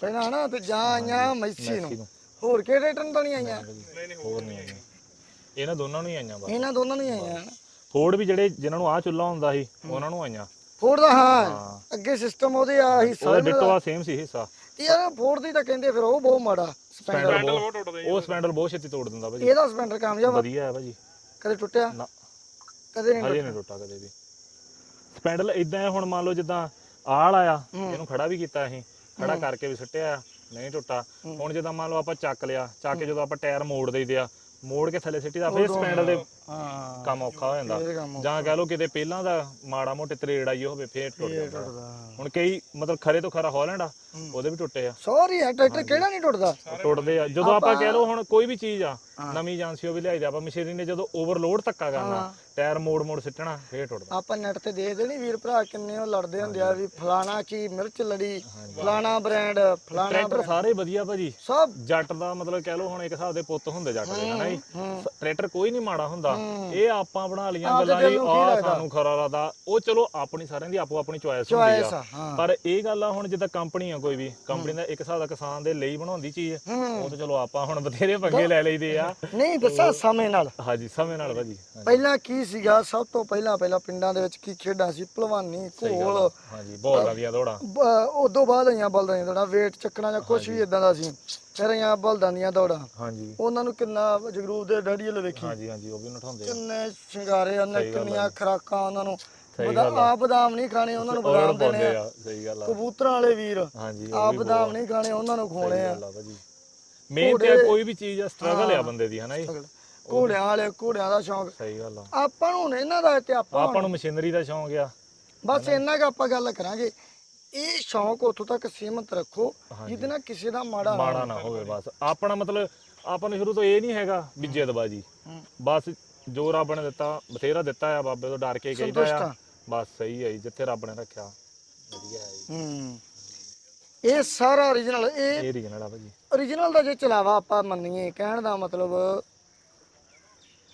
ਪਹਿਲਾਂ ਹਨਾ ਤੇ ਜਾਂ ਆਈਆਂ ਮੈਸੀ ਨੂੰ। ਨੂੰ। ਹੋਰ ਕਿਹੜੇ ਟਨ ਤਾਂ ਨਹੀਂ ਆਈਆਂ? ਹੋਰ ਨਹੀਂ ਆਈਆਂ। ਇਹਨਾਂ ਦੋਨਾਂ ਨੂੰ ਹੀ ਆਈਆਂ ਬਸ। ਇਹਨਾਂ ਦੋਨਾਂ ਨੂੰ ਹੀ ਆਈਆਂ ਹਨਾ। ਫੋਰਡ ਵੀ ਜਿਹੜੇ ਜਿਨ੍ਹਾਂ ਨੂੰ ਆ ਚੁੱਲਾ ਹੁੰਦਾ ਸੀ ਉਹਨਾਂ ਨੂੰ ਆਈਆਂ। ਫੋੜ ਦਾ ਹਾਂ ਅੱਗੇ ਸਿਸਟਮ ਉਹਦੇ ਆ ਹਿੱਸਾ ਉਹਦਾ ਡਿੱਟੋ ਆ ਸੇਮ ਸੀ ਹਿੱਸਾ। ਤੇ ਯਾਰ ਫੋੜ ਦੀ ਤਾਂ ਕਹਿੰਦੇ ਫਿਰ ਉਹ ਬਹੁਤ ਮਾੜਾ ਸਪੈਂਡਰ ਸਪੈਂਡਲ ਉਹ ਸਪੈਂਡਲ ਬਹੁਤ ਛੇਤੀ ਤੋੜ ਦਿੰਦਾ ਭਾਜੀ। ਇਹਦਾ ਸਪੈਂਡਰ ਕਾਮਯਾਬ ਆ? ਵਧੀਆ ਹੈ ਭਾਜੀ। ਕਦੇ ਟੁੱਟਿਆ? ਨਾ। ਕਦੇ ਨਹੀਂ ਹਜੇ ਨਹੀਂ ਟੁੱਟਾ ਕਦੇ ਵੀ। ਸਪੈਂਡਲ ਇਦਾਂ ਹੈ ਹੁਣ ਮੰਨ ਲਓ ਜਿੱਦਾਂ ਆਲ ਆਇਆ ਇਹਨੂੰ ਖੜਾ ਵੀ ਕੀਤਾ ਅਸੀਂ ਖੜਾ ਕਰਕੇ ਵੀ ਸੁੱਟਿਆ ਨਹੀਂ ਟੁੱਟਾ ਹੁਣ ਜਿੱਦਾਂ ਮੰਨ ਲਓ ਆਪਾਂ ਚੱਕ ਲਿਆ ਚੱਕ ਕੇ ਜਦੋਂ ਆਪਾਂ ਟਾਇਰ ਮੋੜ ਦੇਈਦੇ ਆ ਮੋੜ ਕੇ ਥੱਲੇ ਸਿੱਟੀ ਦਾ ਫਿਰ ਸਪੈਂਡਲ ਦੇ ਹਾਂ। ਕੰਮ ਔਖਾ ਹੋ ਜਾਂਦਾ। ਕੰਮ ਜਾਂ ਕਹ ਲਓ ਕਿਤੇ ਪਹਿਲਾਂ ਦਾ ਮਾੜਾ ਮੋਟੇ ਤਰੇੜ ਆਈ ਹੋਵੇ ਫੇਰ ਟੁੱਟ ਜਾਂਦਾ। ਟੁੱਟਦਾ। ਹੁਣ ਕਈ ਮਤਲਬ ਖਰੇ ਤੋਂ ਖਰਾ ਹਾਲੈਂਡ ਆ ਉਹਦੇ ਵੀ ਟੁੱਟੇ ਆ। ਸੌਰੀ ਹੈ ਟਰੈਕਟਰ ਕਿਹੜਾ ਨਹੀਂ ਟੁੱਟਦਾ? ਉਹ ਟੁੱਟਦੇ ਆ। ਜਦੋਂ ਆਪਾਂ ਕਹਿ ਲਓ ਹੁਣ ਕੋਈ ਵੀ ਚੀਜ਼ ਆ ਨਵੀਂ ਏਜੰਸੀ ਉਹ ਵੀ ਲਿਆਈ ਦਾ ਆਪਾਂ ਮਸ਼ੀਨਰੀ ਨੇ ਜਦੋਂ ਓਵਰਲੋਡ ਧੱਕਾ ਕਰਨਾ ਟਾਇਰ ਮੋੜ ਮੋੜ ਸਿੱਟਣਾ ਫੇਰ ਟੁੱਟਦਾ। ਆਪਾਂ ਨੈਟ ਤੇ ਦੇਖਦੇ ਨਹੀਂ ਵੀਰ ਭਰਾ ਕਿੰਨੇ ਉਹ ਲੜਦੇ ਹੁੰਦੇ ਆ ਵੀ ਫਲਾਣਾ ਕੀ ਮਿਰਚ ਲੜੀ ਫਲਾਣਾ ਬ੍ਰਾਂਡ ਫਲਾਣਾ ਟਰੈਕਟਰ ਸਾਰੇ ਵਧੀਆ ਭਾਜੀ। ਸਭ। ਜੱਟ ਦਾ ਮਤਲਬ ਕਹਿ ਲਓ ਹੁਣ ਇੱਕ ਹਿਸਾਬ ਦੇ ਪੁੱਤ ਹੁੰਦੇ ਜੱਟ ਦੇ ਹਨਾ ਜੀ? ਟਰੈਕਟਰ ਕੋਈ ਨਹੀਂ ਮਾੜਾ ਹੁੰਦਾ। ਇਹ ਆਪਾਂ ਬਣਾ ਲੀਆਂ ਗੱਲਾਂ ਜੀ ਆ ਸਾਨੂੰ ਖਰਾ ਲੱਗਦਾ। ਉਹ ਚਲੋ ਆਪਣੀ ਸਾਰਿਆਂ ਦੀ ਆਪੋ ਆਪਣੀ ਚੁਆਇਸ ਹੁੰਦੀ ਆ। ਪਰ ਇਹ ਗੱਲ ਆ ਹੁਣ ਜਿੱਦਾਂ ਕੰਪਨੀ ਆ ਕੋਈ ਵੀ ਕੰਪਨੀ ਦਾ ਇੱਕ ਹਿਸਾਬ ਦਾ ਕਿਸਾਨ ਦੇ ਲਈ ਬਣਾਉਂਦੀ ਚੀਜ਼ ਉਹ ਤਾਂ ਚਲੋ ਆਪਾਂ ਹੁਣ ਬਥੇਰੇ ਪੰਗੇ ਲੈ ਲਈਦੇ ਆ। ਨਹੀਂ ਦੱਸਾਂ ਸਮੇਂ ਨਾਲ। ਹਾਂਜੀ ਸਮੇਂ ਨਾਲ ਭਾਜੀ। ਪਹਿਲਾਂ ਕੀ ਸੀਗਾ ਸਭ ਤੋਂ ਪਹਿਲਾਂ ਪਹਿਲਾਂ ਪਿੰਡਾਂ ਦੇ ਵਿੱਚ ਕੀ ਖੇਡਾਂ ਸੀ? ਭਲਵਾਨੀ ਘੋਲ ਹਾਂਜੀ ਬਹੁਤ ਵਧੀਆ ਦੌੜਾ। ਉਦੋਂ ਬਾਅਦ ਆਈਆਂ ਬਲਦਾਂ ਦੀਆਂ ਦੌੜਾਂ ਵੇਟ ਚੱਕਣਾ ਜਾਂ ਕੁਝ ਵੀ ਇਦਾਂ ਦਾ ਸੀ। ਫਿਰ ਆਈਆਂ ਬਲਦਾਂ ਦੀਆਂ ਦੌੜਾਂ। ਹਾਂਜੀ। ਉਹਨਾਂ ਨੂੰ ਕਿੰਨਾ ਜਗਰੂਪ ਦੇ ਡੈਡੀ ਵਾਲੇ ਵੇਖੀ। ਹਾਂਜੀ ਹਾਂਜੀ ਉਹ ਵੀ ਨਠਾਉਂਦੇ ਆ। ਕਿੰਨੇ ਸ਼ਿੰਗਾਰੇ ਉਹਨਾਂ ਕਿੰਨੀਆਂ ਖਰਾਕਾਂ ਉਹਨਾਂ ਨੂੰ। ਸਹੀ ਆ। ਬਦਾਮ ਨਹੀਂ ਖਾਣੇ ਉਹਨਾਂ ਨੂੰ ਬਦਾਮ ਦੇਣੇ ਆ। ਆ ਸਹੀ ਗੱਲ ਆ। ਕਬੂਤਰਾਂ ਵਾਲੇ ਵੀਰ ਹਾਂਜੀ ਆ ਬਦਾਮ ਨਹੀਂ ਖਾਣੇ ਉਹਨਾਂ ਨੂੰ ਖਵਾਉਣੇ ਆ। ਮੇਨ ਤੇ ਕੋਈ ਵੀ ਚੀਜ਼ ਆ ਸਟਰਗਲ ਆ ਬੰਦੇ ਦੀ ਹਨਾ ਜੀ? ਘੋੜਿਆਂ ਵਾਲੇ ਘੋੜਿਆਂ ਦਾ ਸ਼ੌਂਕ। ਸਹੀ ਗੱਲ ਆ। ਆਪਾਂ ਨੂੰ ਇਹਨਾਂ ਦਾ ਤੇ ਆਪਾਂ ਆਪਾਂ ਨੂੰ ਮਸ਼ੀਨਰੀ ਦਾ ਸ਼ੌਂਕ ਆ। ਬਸ ਇੰਨਾ ਕੁ ਆਪਾਂ ਗੱਲ ਕਰਾਂਗੇ। ਇਹ ਸ਼ੌਂਕ ਉੱਥੋਂ ਤੱਕ ਸੀਮਤ ਰੱਖੋ ਜਿਹਦੇ ਨਾਲ ਕਿਸੇ ਦਾ ਮਾੜਾ ਮਾੜਾ ਨਾ ਹੋਵੇ ਬਸ। ਆਪਣਾ ਮਤਲਬ ਆਪਾਂ ਨੂੰ ਸ਼ੁਰੂ ਤੋਂ ਇਹ ਨਹੀਂ ਹੈਗਾ ਵੀ ਜਿੱਦਬਾਜੀ ਬਸ ਜੋ ਰੱਬ ਨੇ ਦਿੱਤਾ ਬਥੇਰਾ ਦਿੱਤਾ ਆ ਬਾਬੇ ਤੋਂ ਡਰ ਕੇ ਕਹੀਦਾ ਆ। ਬਸ ਸਹੀ ਹੈ ਜਿੱਥੇ ਰੱਬ ਨੇ ਰੱਖਿਆ। ਵਧੀਆ ਹੈ। ਇਹ ਸਾਰਾ origignal ਇਹ ਰੀਜਨਲ ਆ ਭਾਜੀ। origignal ਦਾ ਜੇ ਚਲਾਵਾ ਆਪਾਂ ਮੰਨੀਏ ਕਹਿਣ ਦਾ ਮਤਲਬ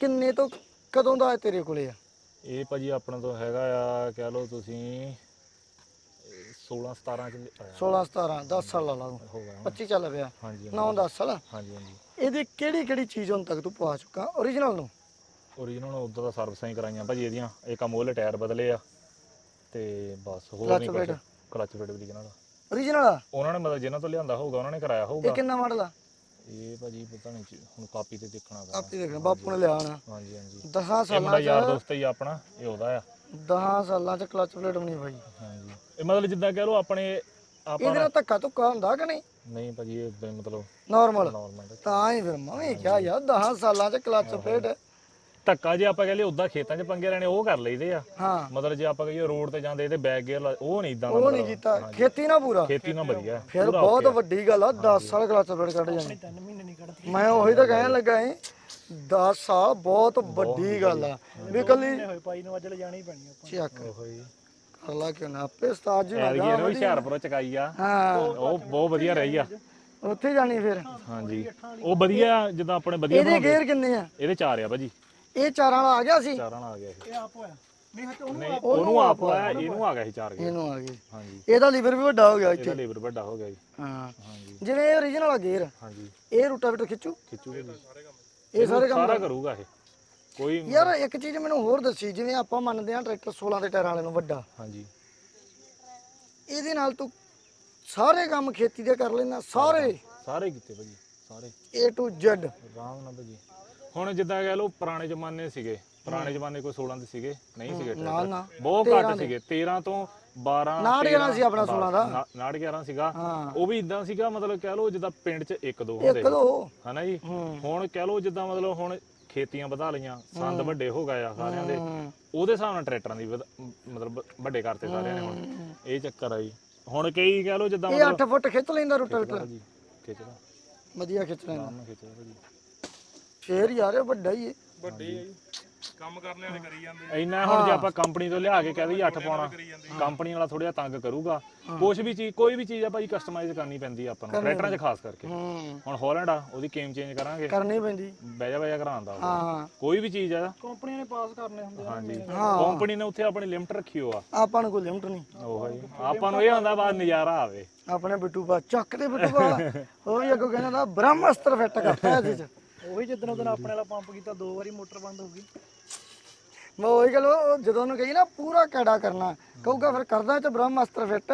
ਕਿੰਨੇ ਤੋਂ ਕਦੋਂ ਦਾ ਤੇਰੇ ਕੋਲੇ ਆ? ਇਹ ਭਾਜੀ ਆਪਣੇ ਤੋਂ ਹੈਗਾ ਆ ਕਹਿ ਲਓ ਤੁਸੀਂ 16 17 ਚ ਆਇਆ। 16 17 10 ਸਾਲ ਲਾ ਲਾ ਤੂੰ। ਹੋ ਗਿਆ। 25 ਚੱਲ ਪਿਆ। ਹਾਂਜੀ 9 10 ਸਾਲ। ਹਾਂਜੀ ਹਾਂਜੀ। ਇਹਦੀ ਕਿਹੜੀ ਕਿਹੜੀ ਚੀਜ਼ ਹੁਣ ਤੱਕ ਤੂੰ ਪਵਾ ਚੁੱਕਾ? Origignal ਨੂੰ? ਓਰੀਜਨਲ ਉਦੋਂ ਦਾ ਸਰਵਿਸਾਂ ਹੀ ਕਰਾਈਆਂ ਭਾਜੀ ਇਹਦੀਆਂ। ਇੱਕ ਅਮੋਲੇ ਟਾਇਰ ਬਦਲੇ ਆ। ਤੇ ਬਸ ਹੋਰ Clutch ਨਹੀਂ ਕੁਝ plate? ਕਲਚ ਪਲੇਟ ਵੀ ਕਿਹਨਾਂ ਦਾ origignal ਆ? ਉਹਨਾਂ ਨੇ ਮਤਲਬ ਜਿਨ੍ਹਾਂ ਤੋਂ ਲਿਆਂਦਾ ਹੋਊਗਾ ਉਹਨਾਂ ਨੇ ਕਰਾਇਆ ਇਹ ਹੋਊਗਾ ਕਿੰਨਾ ਮਾਡਲ ਆ? ਇਹ ਭਾਜੀ ਪਤਾ ਨਹੀਂ ਜੀ, ਹੁਣ ਕਾਪੀ ਤੇ ਦੇਖਣਾ ਪੈਣਾ। ਆਪੀ ਦੇਖਣਾ ਬਾਪੂ ਨੇ ਲਿਆ ਨਾ ਹਾਂਜੀ ਹਾਂਜੀ। 10 ਇਹ ਸਾਲਾਂ ਮੁੰਡਾ ਯਾਰ ਚ ਦੋਸਤ ਹੀ ਆਪਣਾ ਇਹ ਉਹਦਾ ਆ। 10 ਸਾਲਾਂ ਚ ਕਲਚ ਪਲੇਟ ਬਣੀ ਭਾਈ। ਹਾਂਜੀ। ਇਹ ਮਤਲਬ ਜਿੱਦਾਂ ਕਹਿ ਲਓ ਆਪਣੇ ਆਪਾਂ ਇਹਦੇ ਨਾਲ ਧੱਕਾ ਧੁੱਕਾ ਹੁੰਦਾ ਕਿ ਨਹੀਂ? ਨਹੀਂ ਭਾਜੀ ਇਹ ਏਦਾਂ ਹੀ ਮਤਲਬ ਨਾਰਮਲ ਨਾਰਮਲ ਤਾਂ ਹੀ ਫਿਰ ਮੈਂ ਵੀ ਕਿਹਾ ਯਾਰ 10 ਸਾਲਾਂ ਚ ਕਲਚ ਪਲੇਟ ਧੱਕਾ ਜੇ ਆਪਾਂ ਕਹਿ ਲਈਏ ਉਦਾਂ ਖੇਤਾਂ 'ਚ ਪੰਗੇ ਲੈਣੇ ਉਹ ਕਰ ਲਈਦੇ ਆ। ਹਾਂ। ਮਤਲਬ ਜੇ ਆਪਾਂ ਕਹੀਏ ਰੋਡ ਤੇ ਜਾਂਦੇ ਇਹਦੇ ਬੈਕ ਗੇਅਰ ਉਹ ਨਹੀਂ ਇਦਾਂ ਦਾ ਉਹ ਨਹੀਂ ਮਤਲਬ। ਕੀਤਾ ਖੇਤੀ ਨਾ ਪੂਰਾ। ਖੇਤੀ ਨਾਲ ਵਧੀਆ। ਹੈ। ਫਿਰ ਬਹੁਤ ਵੱਡੀ ਗੱਲ ਆ 10 ਸਾਲ ਕਲਚ ਪਲੇਟ ਕੱਢ ਜਾਣੀ। ਮੈਂ ਉਹੀ ਤਾਂ ਕਹਿਣ ਲੱਗਾ ਸੀ। 10 ਸਾਲ ਬਹੁਤ ਵੱਡੀ ਗੱਲ ਆ। ਵੀ ਕੱਲੀ ਭਾਈ ਨੂੰ ਅੱਜ ਲਿਜਾਣੀ ਪੈਣੀ ਆਪਾਂ। ਚੱਕ। ਉਹੋ। ਹੀ ਕਰ ਲਾ ਕਿਉਂ ਨਾ ਆਪੇ ਉਸਤਾਦ ਜੀ ਐਤਕੀ ਲੱਗਾ ਇਹਨੂੰ ਵੀ ਹੁਸ਼ਿਆਰਪੁਰੋਂ ਚਕਾਈ ਆ। ਹਾਂ। ਉਹ ਬਹੁਤ ਵਧੀਆ ਰਹੀ ਆ। ਉੱਥੇ ਜਾਣੀ ਫਿਰ। ਹਾਂਜੀ। ਉਹ ਵਧੀਆ ਜਿੱਦਾਂ ਆਪਣੇ ਵਧੀਆ ਇਹਦੇ ਗੇਅਰ ਕਿੰਨੇ ਆ? ਇਹਦੇ ਚਾਰ ਆ ਭਾਜੀ। ਇਹ ਚਾਰਾਂ ਵਾਲਾ ਆ ਗਿਆ ਸੀ? ਚਾਰਾਂ ਨਾਲ ਆ ਗਿਆ ਇਹ ਇਹ ਆਪ ਹੋਇਆ। ਨਹੀਂ ਹਟ ਉਹਨੂੰ ਨਹੀਂ ਉਹਨੂੰ ਆਪ ਆਇਆ ਇਹਨੂੰ ਆ ਗਿਆ ਸੀ ਚਾਰ ਗੇਅਰ। ਇਹਨੂੰ ਆ ਗਏ। ਹਾਂਜੀ। ਇਹਦਾ ਲੀਵਰ ਵੀ ਵੱਡਾ ਹੋ ਗਿਆ ਇੱਥੇ। ਇਹਦਾ ਵੱਡਾ ਹੋ ਗਿਆ ਜੀ। ਹਾਂ। ਹਾਂਜੀ। ਜਿਵੇਂ ਇਹ origignal ਆ ਗੇਅਰ। ਹਾਂਜੀ। ਇਹ ਰੂਟਾਵੇਟਰ ਖਿੱਚੂ? ਖਿੱਚੂਗੇ ਜੀ। ਇਹ ਸਾਰੇ ਕੰਮ ਸਾਰਾ ਕਰੂਗਾ ਇਹ। ਕੋਈ ਯਾਰ ਇੱਕ ਚੀਜ਼ ਮੈਨੂੰ ਹੋਰ ਦੱਸੀ ਜਿਵੇਂ ਆਪਾਂ ਮੰਨਦੇ ਆ ਟਰੈਕਟਰ 16 ਦੇ ਟਾਇਰਾਂ ਵਾਲੇ ਨੂੰ ਵੱਡਾ। ਹਾਂਜੀ। ਇਹਦੇ ਨਾਲ ਤੂੰ ਸਾਰੇ ਕੰਮ ਖੇਤੀ ਦੇ ਕਰ ਲੈਣਾ ਸਾਰੇ। ਸਾਰੇ ਕੀਤੇ ਭਾਜੀ ਸਾਰੇ। A to Z ਆਰਾਮ ਨਾਲ ਭਾਜੀ। ਹੁਣ ਜਿੱਦਾਂ ਕਹਿ ਲਓ ਪੁਰਾਣੇ ਜ਼ਮਾਨੇ ਸੀਗੇ ਪੁਰਾਣੇ ਜ਼ਮਾਨੇ ਕੋਈ 16 ਦੇ ਸੀਗੇ? ਨਹੀਂ ਸੀਗੇ ਨਾ ਨਾ। ਬਹੁਤ ਘੱਟ ਸੀਗੇ। 13 ਤੋਂ 12 ਨਾੜ 11 ਸੀ ਆਪਣਾ 16 ਦਾ। ਨਾੜ 11 ਸੀਗਾ। ਹਾਂ। ਉਹ ਵੀ ਇਦਾਂ ਸੀਗਾ ਮਤਲਬ ਕਹਿ ਲਓ ਜਿੱਦਾਂ ਪਿੰਡ 'ਚ ਇੱਕ ਦੋ ਹੁੰਦੇ ਇੱਕ ਦੋ। ਹਨਾ ਜੀ? ਹੁਣ ਕਹਿ ਲਓ ਜਿੱਦਾਂ ਮਤਲਬ ਹੁਣ ਖੇਤੀਆਂ ਵਧਾ ਲਈਆਂ ਸੰਦ ਵੱਡੇ ਹੋ ਗਏ ਆ ਸਾਰਿਆਂ ਦੇ। ਹੂੰ। ਉਹਦੇ ਹਿਸਾਬ ਨਾਲ ਟਰੈਕਟਰਾਂ ਦੀ ਵਧ- ਮਤਲਬ ਵੱਡੇ ਕਰਤੇ ਸਾਰਿਆਂ ਨੇ ਹੁਣ। ਇਹ ਚੱਕਰ ਆ ਜੀ। ਹੁਣ ਕਈ ਕਹਿ ਲਓ ਜਿੱਦਾਂ ਇਹ 8 ਫੁੱਟ ਖਿੱਚ ਲੈਂਦਾ ਰੂਟਾਵੇਟਰ ਖਿੱਚਦਾ ਵਧੀਆ ਖਿੱਚ ਲੈਂਦਾ। ਖਿੱਚਦਾ ਭਾਜੀ ਫੇਰ ਯਾਰ ਇਹ ਵੱਡਾ ਹੀ ਹੈ ਵੱਡੀ ਹੈ ਜੀ। ਕੰਮ ਕਰਨੇ ਵਾਲੇ ਕਰੀ ਜਾਂਦੇ ਇੰਨਾ ਹੁਣ ਜੇ ਆਪਾਂ ਕੰਪਨੀ ਤੋਂ ਲਿਆ ਕੇ ਕਹਦੇ 8 ਪਾਉਣਾ ਕੰਪਨੀ ਵਾਲਾ ਥੋੜਾ ਤੰਗ ਕਰੂਗਾ। ਕੁਝ ਵੀ ਚੀਜ਼ ਕੋਈ ਵੀ ਚੀਜ਼ ਆ ਭਾਈ ਕਸਟਮਾਈਜ਼ ਕਰਨੀ ਪੈਂਦੀ ਆ ਆਪਾਂ ਨੂੰ ਟਰੈਕਟਰਾਂ 'ਚ ਖਾਸ ਕਰਕੇ। ਹੁਣ ਹਾਲੈਂਡ ਆ ਉਹਦੀ ਕੇਮ ਚੇਂਜ ਕਰਾਂਗੇ। ਕਰਨੀ ਪੈਂਦੀ। ਬਹਿ ਜਾ ਬਹਿ ਜਾ ਕਰਾਉਂਦਾ ਉਹ। ਹਾਂ। ਕੋਈ ਵੀ ਚੀਜ਼ ਆ। ਕੰਪਨੀਆਂ ਨੇ ਪਾਸ ਕਰਨੇ ਹੁੰਦੇ ਆ। ਹਾਂਜੀ। ਕੰਪਨੀ ਨੇ ਉੱਥੇ ਆਪਣੀ ਲਿਮਟ ਰੱਖੀ ਹੋ ਆ ਆਪਾਂ ਨੂੰ ਕੋਈ ਲਿਮਟ ਨਹੀਂ। ਉਹ ਹੀ ਆਪਾਂ ਨੂੰ ਇਹ ਹੁੰਦਾ ਬਾਅਦ ਨਜ਼ਾਰਾ ਆਵੇ। ਆਪਣੇ ਬਿੱਟੂ ਪਾ ਚੱਕ ਦੇ ਬਿੱਟੂ ਪਾ ਉਹ ਵੀ ਅੱਗੋਂ ਕਹਿੰਦਾ ਬ੍ਰਹਮਸਤਰ ਫਿੱਟ ਕਰਤਾ ਇਹਦੇ ਚ। ਉਹੀ ਜਿੱਦਣ ਉਹਦਨ ਆਪਣੇ ਵਾਲਾ ਪੰਪ ਕੀਤਾ ਦੋ ਵਾਰੀ ਮੋਟਰ ਬੰਦ ਹੋ ਗਈ। ਮੈਂ ਉਹੀ ਗੱਲ ਉਹ ਜਦੋਂ ਉਹਨੂੰ ਕਹੀ ਨਾ ਪੂਰਾ ਕੈੜਾ ਕਰਨਾ। ਕਹੂਗਾ ਫਿਰ ਕਰਦਾ ਚ ਬ੍ਰਹਮਸਤਰ ਫਿੱਟ।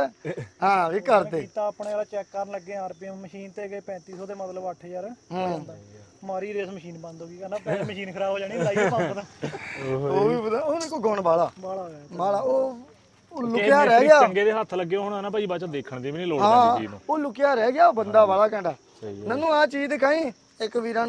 ਹਾਂ ਵੀ ਕਰਦੇ ਕੀਤਾ ਆਪਣੇ ਵਾਲਾ ਚੈੱਕ ਕਰਨ ਲੱਗੇ ਆਰਪੀਐਮ ਮਸ਼ੀਨ ਤੇ ਗਏ 3500 ਦੇ ਮਤਲਬ 8000 ਹੂੰ। ਮਾਰੀ ਰੇਸ ਮਸ਼ੀਨ ਬੰਦ ਹੋ ਗਈ ਕਹਿੰਦਾ ਪਹਿਲੇ ਮਸ਼ੀਨ ਖਰਾਬ ਹੋ ਜਾਣੀ ਲਾਈਏ ਪੰਪ ਦਾ ਉਹ ਵੀ ਪਤਾ ਉਹਨੇ ਕੋ ਗੁਣ ਵਾਲਾ। ਬਾਲਾ ਉਹ ਲੁਕਿਆ ਰਹਿ ਗਿਆ। ਚੰਗੇ ਦੇ ਹੱਥ ਲੱਗੇ ਹੋਣਾ ਨਾ ਭਾਈ ਬਾਅਦ ਚ ਦੇਖਣ ਦੀ ਵੀ ਨਹੀਂ ਲੋੜ ਪੈਂਦੀ ਚੀਜ਼ ਨੂੰ। ਉਹ ਲੁਕਿਆ ਰਹਿ ਗਿਆ ਉਹ ਬੰਦਾ ਵਾਲਾ ਕਹਿੰਦਾ। ਸਹੀ ਨਨੂੰ ਆ ਚੀਜ਼ ਦਿਖਾਈ ਇੱਕ ਵੀਰਾਂ